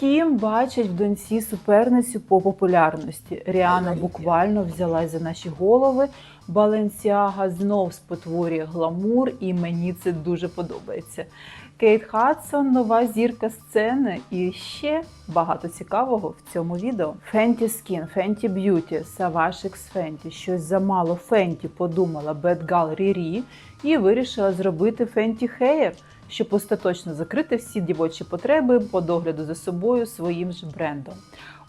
Кім бачить в доньці суперницю по популярності. Ріана буквально взялась за наші голови. Баленсіага знов спотворює гламур, і мені це дуже подобається. Кейт Хадсон нова зірка сцени і ще багато цікавого в цьому відео. Fenty Skin, Fenty Beauty, Savage X Fenty. Щось замало Fenty подумала Gal Riri і вирішила зробити Fenty Hair, щоб остаточно закрити всі дівочі потреби по догляду за собою своїм ж брендом.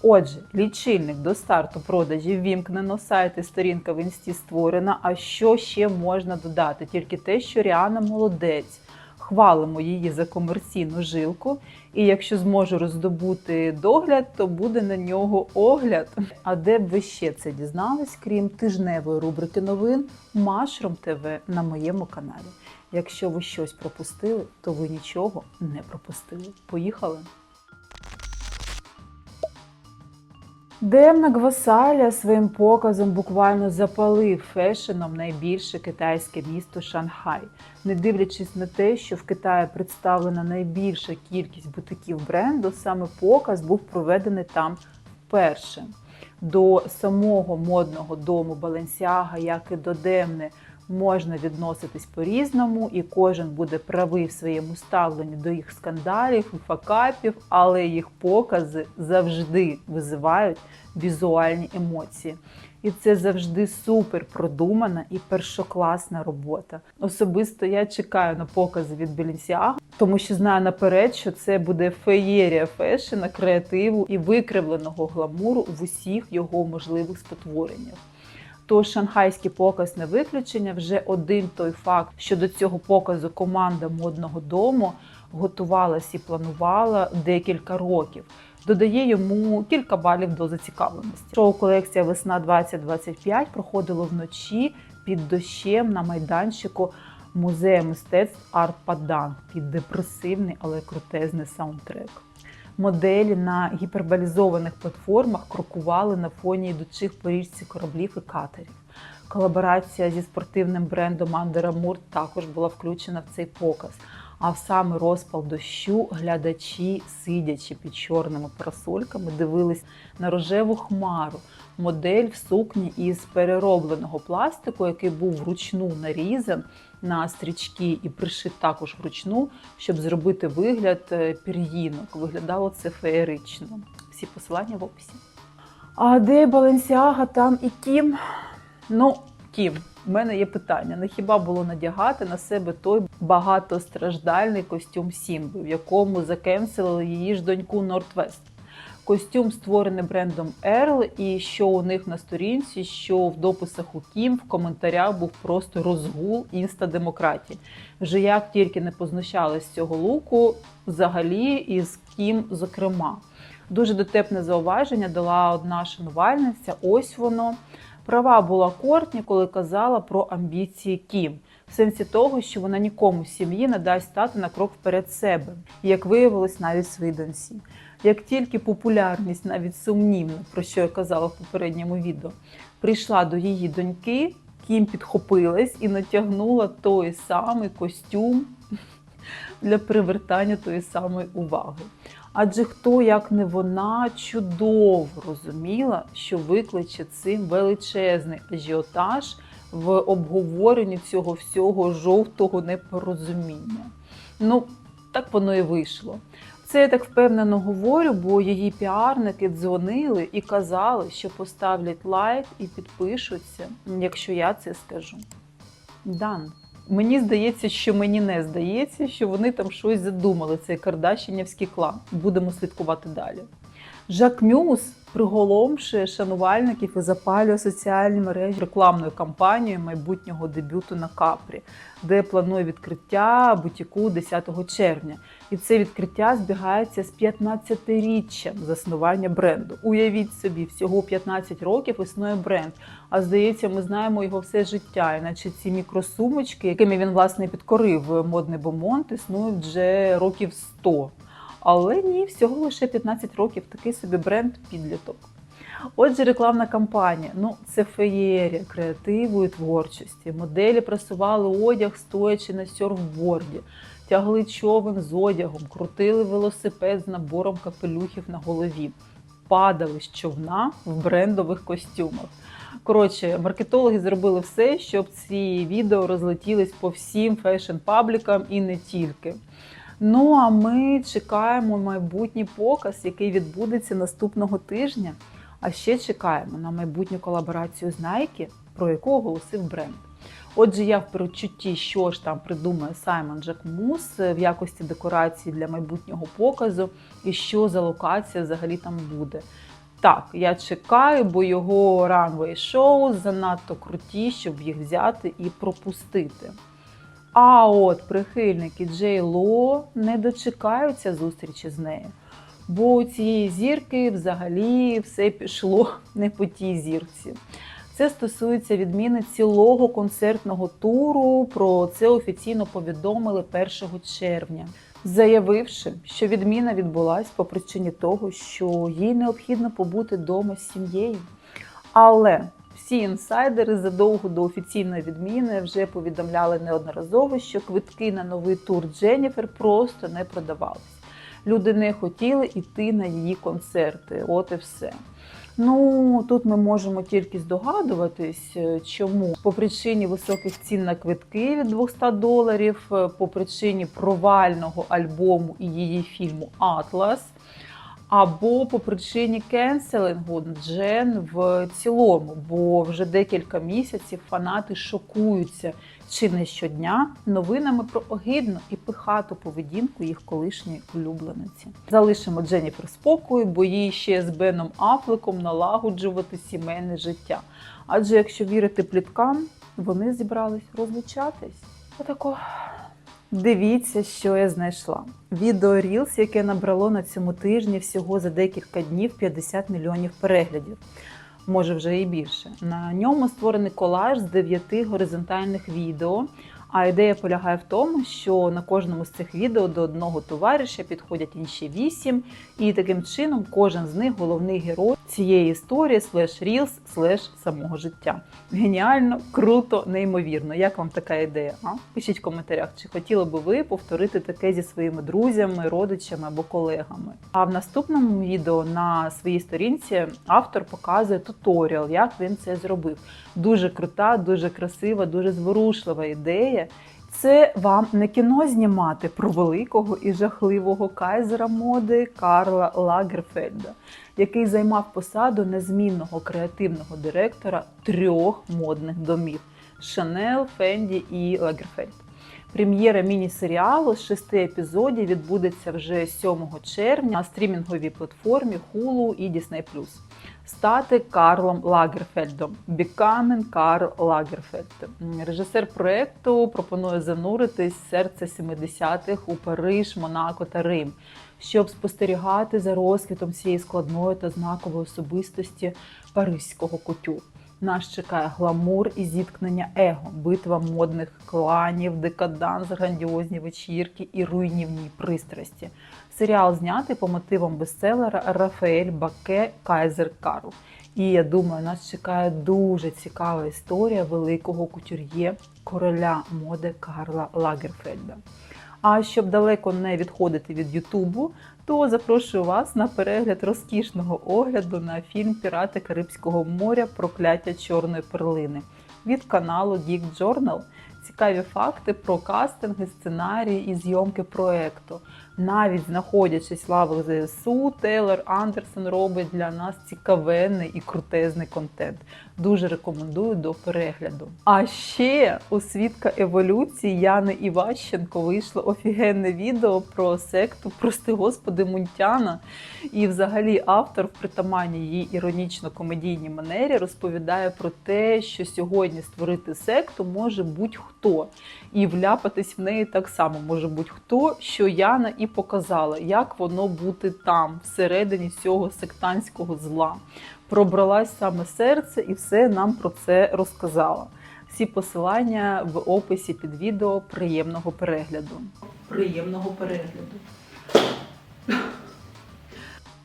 Отже, лічильник до старту продажів вімкнено, сайт і сторінка в інсті створена. А що ще можна додати? Тільки те, що Ріана молодець. Хвалимо її за комерційну жилку, і якщо зможу роздобути догляд, то буде на нього огляд. А де б ви ще це дізнались, крім тижневої рубрики новин Mushroom TV на моєму каналі. Якщо ви щось пропустили, то ви нічого не пропустили. Поїхали! Демна Гвасаля своїм показом буквально запалив фешеном найбільше китайське місто Шанхай, не дивлячись на те, що в Китаї представлена найбільша кількість бутиків бренду, саме показ був проведений там вперше. До самого модного дому Баленсіага, як і до Демни, можна відноситись по-різному, і кожен буде правий в своєму ставленні до їх скандалів факапів, але їх покази завжди визивають візуальні емоції. І це завжди супер продумана і першокласна робота. Особисто я чекаю на покази від Balenciaga, тому що знаю наперед, що це буде феєрія фешена, креативу і викривленого гламуру в усіх його можливих спотвореннях. Тож шанхайський показ не виключення. Вже один той факт, що до цього показу команда модного дому готувалась і планувала декілька років. Додає йому кілька балів до зацікавленості. Шоу колекція Весна 2025 проходило вночі під дощем на майданчику музею мистецтв Арт Падан під депресивний, але крутезний саундтрек. Моделі на гіперболізованих платформах крокували на фоні йдучих по річці кораблів і катерів. Колаборація зі спортивним брендом Under Armour також була включена в цей показ. А в саме розпал дощу глядачі, сидячи під чорними парасольками, дивились на рожеву хмару, модель в сукні із переробленого пластику, який був вручну нарізан на стрічки і пришит також вручну, щоб зробити вигляд е, пір'їнок. Виглядало це феєрично. Всі посилання в описі. А де Баленсіага, там і Кім? Ну, Кім, в мене є питання: не хіба було надягати на себе той багатостраждальний костюм Сімби, в якому закенселили її ж доньку Нортвест? Костюм створений брендом Ерл, і що у них на сторінці, що в дописах у Кім в коментарях був просто розгул інстадемократії. Вже як тільки не познущались з цього луку, взагалі і з Кім, зокрема. Дуже дотепне зауваження дала одна шанувальниця. Ось воно. Права була Кортні, коли казала про амбіції Кім, в сенсі того, що вона нікому з сім'ї не дасть стати на крок вперед себе, як виявилось, навіть своїй доньці. Як тільки популярність, навіть сумнівна, про що я казала в попередньому відео, прийшла до її доньки, Кім підхопилась і натягнула той самий костюм для привертання тої самої уваги. Адже хто, як не вона, чудово розуміла, що викличе цим величезний ажіотаж в обговоренні цього всього жовтого непорозуміння. Ну, так воно і вийшло. Це я так впевнено говорю, бо її піарники дзвонили і казали, що поставлять лайк і підпишуться, якщо я це скажу. Дан. Мені здається, що мені не здається, що вони там щось задумали, цей кардашинівський клан. Будемо слідкувати далі. Жак Мюс приголомшує шанувальників і запалює соціальні мережі рекламною кампанією майбутнього дебюту на Капрі, де планує відкриття бутіку 10 червня. І це відкриття збігається з 15-річчям заснування бренду. Уявіть собі, всього 15 років існує бренд. А здається, ми знаємо його все життя. Іначе ці мікросумочки, якими він власне підкорив модний бомонт, існують вже років 100. Але ні, всього лише 15 років такий собі бренд підліток. Отже, рекламна кампанія. Ну, це феєрія креативу і творчості. Моделі просували одяг, стоячи на сьорфборді. тягли човен з одягом, крутили велосипед з набором капелюхів на голові, падали з човна в брендових костюмах. Коротше, маркетологи зробили все, щоб ці відео розлетілись по всім фешн-паблікам і не тільки. Ну а ми чекаємо майбутній показ, який відбудеться наступного тижня. А ще чекаємо на майбутню колаборацію з Nike, про яку оголосив бренд. Отже, я в передчутті, що ж там придумає Саймон Джакмус в якості декорації для майбутнього показу, і що за локація взагалі там буде. Так, я чекаю, бо його ранвей шоу занадто круті, щоб їх взяти і пропустити. А от прихильники Джей Ло не дочекаються зустрічі з нею. Бо у цієї зірки взагалі все пішло не по тій зірці. Це стосується відміни цілого концертного туру. Про це офіційно повідомили 1 червня, заявивши, що відміна відбулась по причині того, що їй необхідно побути вдома з сім'єю. Але всі інсайдери задовго до офіційної відміни вже повідомляли неодноразово, що квитки на новий тур Дженніфер просто не продавались. Люди не хотіли йти на її концерти. От і все. Ну тут ми можемо тільки здогадуватись, е, чому по причині високих цін на квитки від 200 доларів, е, по причині провального альбому і її фільму Атлас. Або по причині кенселингу Джен в цілому, бо вже декілька місяців фанати шокуються чи не щодня новинами про огидну і пихату поведінку їх колишньої улюблениці. Залишимо Дженніфер спокою, бо їй ще з Беном Афлеком налагоджувати сімейне життя. Адже якщо вірити пліткам, вони зібрались розлучатись. Отако. Дивіться, що я знайшла. Відео Reels, яке набрало на цьому тижні всього за декілька днів 50 мільйонів переглядів. Може вже і більше. На ньому створений колаж з дев'яти горизонтальних відео. А ідея полягає в тому, що на кожному з цих відео до одного товариша підходять інші вісім, і таким чином кожен з них головний герой цієї історії, слеш рілс, слеш самого життя. Геніально, круто, неймовірно. Як вам така ідея? А? Пишіть в коментарях, чи хотіли би ви повторити таке зі своїми друзями, родичами або колегами. А в наступному відео на своїй сторінці автор показує туторіал, як він це зробив. Дуже крута, дуже красива, дуже зворушлива ідея. Це вам не кіно знімати про великого і жахливого кайзера моди Карла Лагерфельда, який займав посаду незмінного креативного директора трьох модних домів Шанел, Фенді і Лагерфельд. Прем'єра міні-серіалу з шести епізодів відбудеться вже 7 червня на стрімінговій платформі Hulu і Disney+. Стати Карлом Лагерфельдом. Becoming Карл Лагерфельд. Режисер проекту пропонує зануритись в серце 70-х у Париж, Монако та Рим, щоб спостерігати за розквітом цієї складної та знакової особистості паризького кутю. Нас чекає гламур і зіткнення его, битва модних кланів, декаданс, грандіозні вечірки і руйнівні пристрасті. Серіал знятий по мотивам бестселера Рафаель Баке Кайзер Карл. І я думаю, нас чекає дуже цікава історія великого кутюр'є короля моди Карла Лагерфельда. А щоб далеко не відходити від Ютубу, то запрошую вас на перегляд розкішного огляду на фільм Пірати Карибського моря Прокляття Чорної перлини від каналу Geek Journal. Цікаві факти про кастинги, сценарії і зйомки проекту. Навіть знаходячись в лавах ЗСУ, Тейлор Андерсон робить для нас цікавенний і крутезний контент. Дуже рекомендую до перегляду. А ще у свідка еволюції Яни Іващенко вийшло офігенне відео про секту, прости господи, Мунтяна. І взагалі автор в притаманній її іронічно-комедійній манері розповідає про те, що сьогодні створити секту може будь-хто. І вляпатись в неї так само може будь-хто, що Яна і показала, як воно бути там, всередині цього сектантського зла. Пробралась саме серце і все нам про це розказала. Всі посилання в описі під відео. Приємного перегляду. Приємного перегляду.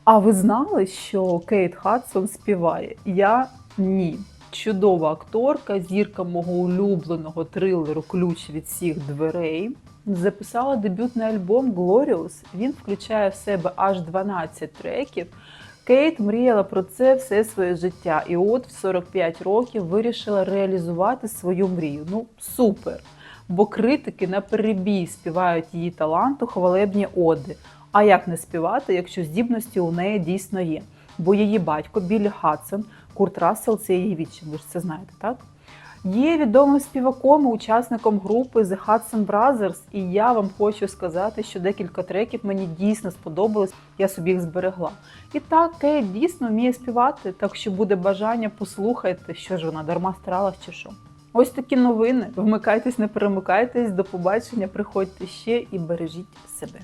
А ви знали, що Кейт Хадсон співає? Я ні. Чудова акторка, зірка мого улюбленого трилеру Ключ від всіх дверей. Записала дебютний альбом Glorious. Він включає в себе аж 12 треків. Кейт мріяла про це все своє життя, і от в 45 років вирішила реалізувати свою мрію. Ну, супер! Бо критики на перебій співають її таланту хвалебні оди. А як не співати, якщо здібності у неї дійсно є? Бо її батько Біллі Хадсон, Курт Рассел це її відчим, ви ж це знаєте, так? Є відомим співаком і учасником групи The Hudson Brothers, і я вам хочу сказати, що декілька треків мені дійсно сподобались, я собі їх зберегла. І так, Кейт дійсно вміє співати, так що буде бажання, послухайте, що ж вона дарма старалась чи що. Ось такі новини. Вмикайтесь, не перемикайтесь. До побачення, приходьте ще і бережіть себе.